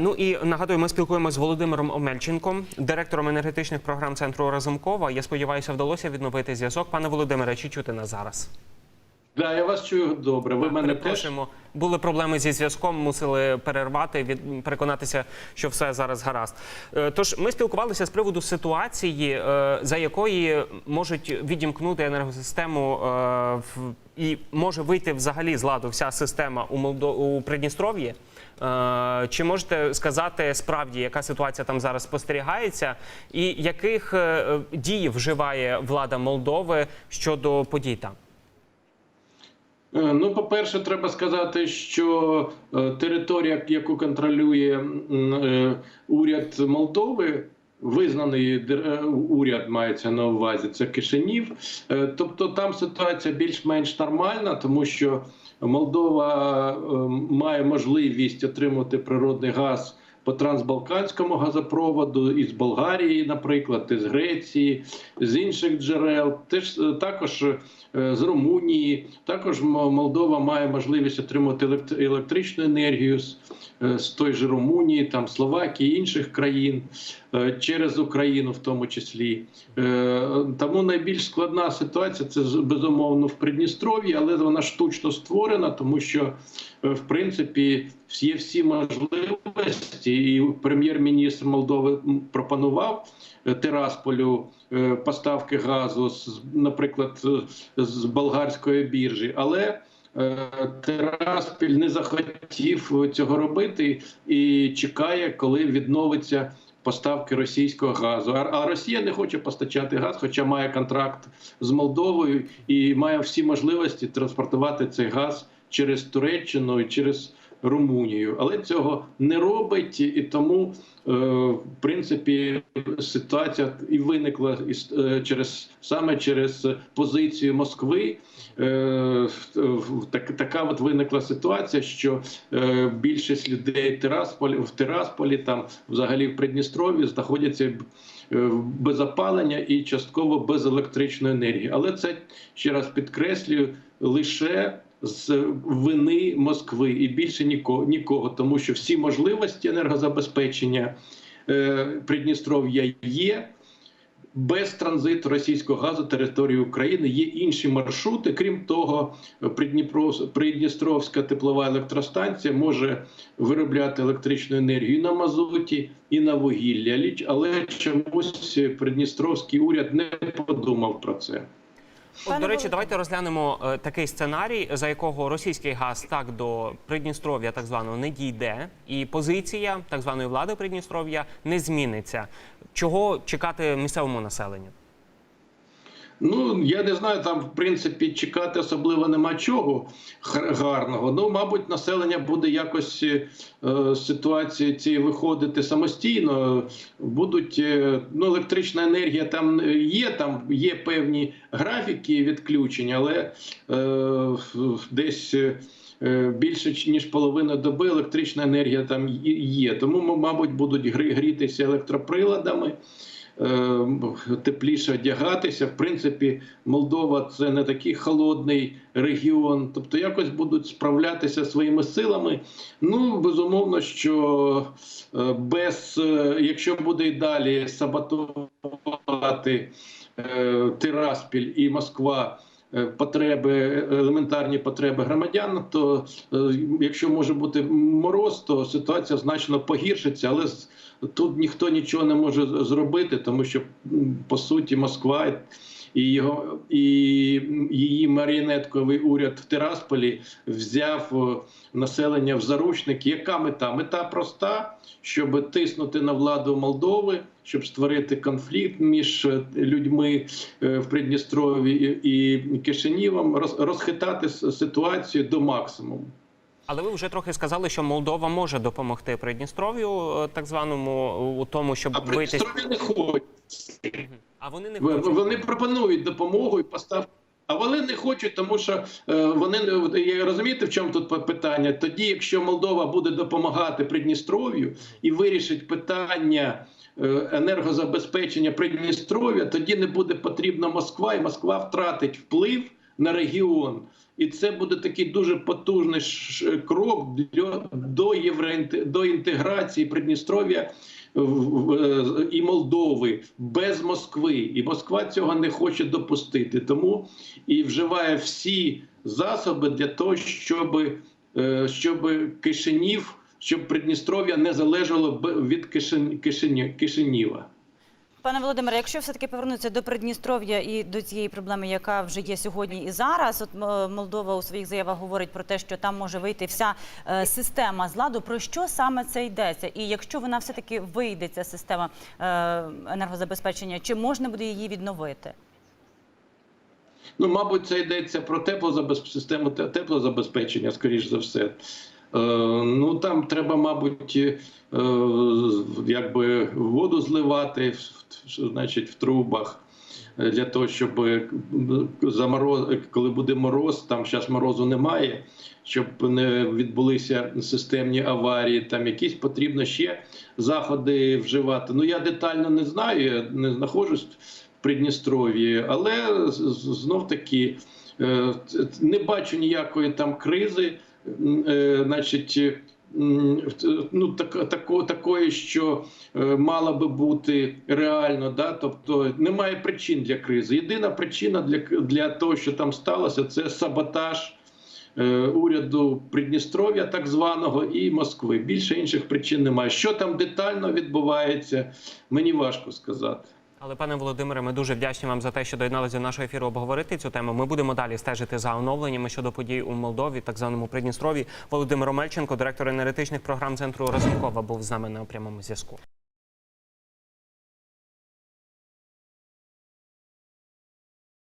Ну і нагадую, ми спілкуємося з Володимиром Омельченком, директором енергетичних програм центру Разумкова. Я сподіваюся, вдалося відновити зв'язок. Пане Володимире, чи чути нас зараз? Да, я вас чую добре. Ви мене теж Були проблеми зі зв'язком, мусили перервати, від переконатися, що все зараз гаразд. Е, Тож ми спілкувалися з приводу ситуації, е, за якої можуть відімкнути енергосистему е, і може вийти взагалі з ладу вся система у Молдо у Придністров'ї. Чи можете сказати справді, яка ситуація там зараз спостерігається, і яких дій вживає влада Молдови щодо подій там? Е, Ну, по-перше, треба сказати, що е, територія, яку контролює е, уряд Молдови, визнаний уряд мається на увазі, це Кишинів. Тобто там ситуація більш-менш нормальна, тому що Молдова має можливість отримати природний газ. По трансбалканському газопроводу із Болгарії, наприклад, із Греції, з інших джерел, теж е, також е, з Румунії. Також Молдова має можливість отримати елект- електричну енергію з, е, з той же Румунії, там Словакії, інших країн через Україну, в тому числі. Тому найбільш складна ситуація це безумовно в Придністров'ї, але вона штучно створена, тому що в принципі є всі можливості, і прем'єр-міністр Молдови пропонував е, Тирасполю е, поставки газу, наприклад, з болгарської біржі, але е, Тираспіль не захотів цього робити і чекає, коли відновиться. Поставки російського газу, а Росія не хоче постачати газ, хоча має контракт з Молдовою і має всі можливості транспортувати цей газ через Туреччину і через Румунію, але цього не робить, і тому, е, в принципі, ситуація і виникла е, через саме через позицію Москви. Е, в- так, така от виникла ситуація, що більшість людей Тирасполі, в Тирасполі, там взагалі в Придністров'ї знаходяться без опалення і частково без електричної енергії. Але це ще раз підкреслюю лише з вини Москви і більше нікого, нікого тому що всі можливості енергозабезпечення е, Придністров'я є. Без транзиту російського газу території України є інші маршрути. Крім того, Придністровська теплова електростанція може виробляти електричну енергію на мазуті і на вугіллі. Ліч- Але чомусь Придністровський уряд не подумав про це. От, до речі, давайте розглянемо е, такий сценарій, за якого російський газ так до Придністров'я, так званого, не дійде, і позиція так званої влади Придністров'я не зміниться. Чого чекати місцевому населенню? Ну я не знаю, там в принципі чекати особливо нема чого гарного. Ну, мабуть, населення буде якось е, з ситуації цієї виходити самостійно. Будуть е, ну, електрична енергія там є, там є певні графіки відключень, але е, десь. е, Більше ніж половина доби електрична енергія там є-. Тому, мабуть, будуть грітися електроприладами е, тепліше одягатися. В принципі, Молдова це не такий холодний регіон. Тобто, якось будуть справлятися своїми силами. Ну, безумовно, що е, без е, якщо буде і далі саботувати е, Тираспіль і Москва. Е, Потреби, елементарні потреби громадян, то е, якщо може бути мороз, то ситуація значно погіршиться, але тут ніхто нічого не може зробити, тому що по суті Москва і його і її маріонетковий уряд в Тирасполі взяв е, населення в заручники. Яка мета? Мета проста, щоб тиснути на владу Молдови, щоб створити конфлікт між е, людьми е, в Придністрові і Кишинівом, роз- розхитати ситуацію до максимуму. Але ви вже трохи сказали, що Молдова може допомогти Придністров'ю, так званому, у тому, щоб А вийти. Придністров'я не хоче. А вони не хочуть. Вони пропонують допомогу і постав. А вони не хочуть, тому що е, вони не я розумієте, в чому тут питання? Тоді, якщо Молдова буде допомагати Придністров'ю і вирішить питання е, енергозабезпечення Придністров'я, тоді не буде потрібна Москва, і Москва втратить вплив на регіон. І це буде такий дуже потужний крок для, до, євроінте- до інтеграції Придністров'я і Молдови без Москви. І Москва цього не хоче допустити. Тому і вживає всі засоби для того, щоб, е, щоб Кишинів, щоб Придністров'я не залежало від Кишин, Кишині- Кишинєва. Пане Володимире, якщо все-таки повернутися до Придністров'я і до цієї проблеми, яка вже є сьогодні і зараз, от е, Молдова у своїх заявах говорить про те, що там може вийти вся е, система з ладу. Про що саме це йдеться? І якщо вона все-таки вийде, ця система е, енергозабезпечення, чи можна буде її відновити? Ну, мабуть, це йдеться про теплозабез... систему теплозабезпечення, скоріш за все. Е, ну там треба, мабуть, е, якби воду зливати, значить, в трубах. е, Для того, щоб замороз, коли буде мороз, там зараз морозу немає, щоб не відбулися системні аварії, там якісь потрібно ще заходи вживати. Ну я детально не знаю, я не знаходжусь в Придністров'ї, але знов таки не бачу ніякої там кризи, значить. Ну, так, тако, такої, що е, мала би бути реально, да? тобто немає причин для кризи. Єдина причина для, для того, що там сталося, це саботаж е, уряду Придністров'я, так званого, і Москви. Більше інших причин немає. Що там детально відбувається, мені важко сказати. Але пане Володимире, ми дуже вдячні вам за те, що доєдналися до нашого ефіру обговорити цю тему. Ми будемо далі стежити за оновленнями щодо подій у Молдові, так званому Придністрові. Володимир Омельченко, директор енергетичних програм центру Розумкова, був з нами на прямому зв'язку.